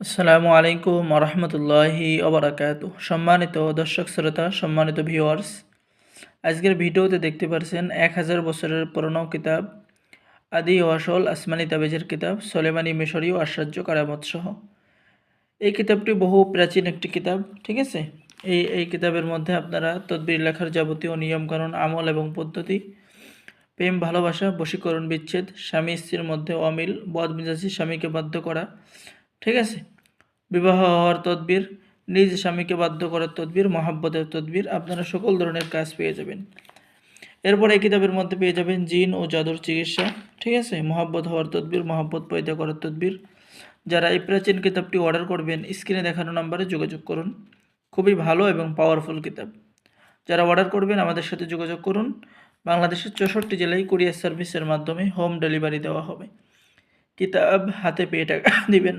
আসসালামু আলাইকুম রহমতুল্লাহি ওবরাকাত। সম্মানিত দর্শক শ্রোতা, সম্মানিত ভিউয়ার্স আজকের ভিডিওতে দেখতে পারছেন এক হাজার বছরের পুরনো কিতাব, আদি ও আসল আসমানি তাবেজের কিতাব, সলেমানি মিশরি ও আশ্চর্য কারামত সহ। এই কিতাবটি বহু প্রাচীন একটি কিতাব, ঠিক আছে? এই এই কিতাবের মধ্যে আপনারা তদবির লেখার যাবতীয় নিয়মকানুন, আমল এবং পদ্ধতি, প্রেম, ভালোবাসা, বশীকরণ, বিচ্ছেদ স্বামী স্ত্রীর মধ্যে অমিল, বদমিজাজি, স্বামীকে বাধ্য করা ঠিক আছে? বিবাহ হওয়ার তদবির, নিজ স্বামীকে বাধ্য করার তদবির, মহাব্বতের তদবির, আপনারা সকল ধরনের কাজ পেয়ে যাবেন। এরপর এই কিতাবের মধ্যে পেয়ে যাবেন জিন ও জাদুর চিকিৎসা, ঠিক আছে? মহাব্বত হওয়ার তদবির, মহাব্বত পয়দা করার তদবির। যারা এই প্রাচীন কিতাবটি অর্ডার করবেন, স্ক্রিনে দেখানো নাম্বারে যোগাযোগ করুন। খুবই ভালো এবং পাওয়ারফুল কিতাব। যারা অর্ডার করবেন, আমাদের সাথে যোগাযোগ করুন। বাংলাদেশের চৌষট্টি জেলায় কুরিয়ার সার্ভিসের মাধ্যমে হোম ডেলিভারি দেওয়া হবে। কিতাব হাতে পেয়ে টাকা দিবেন।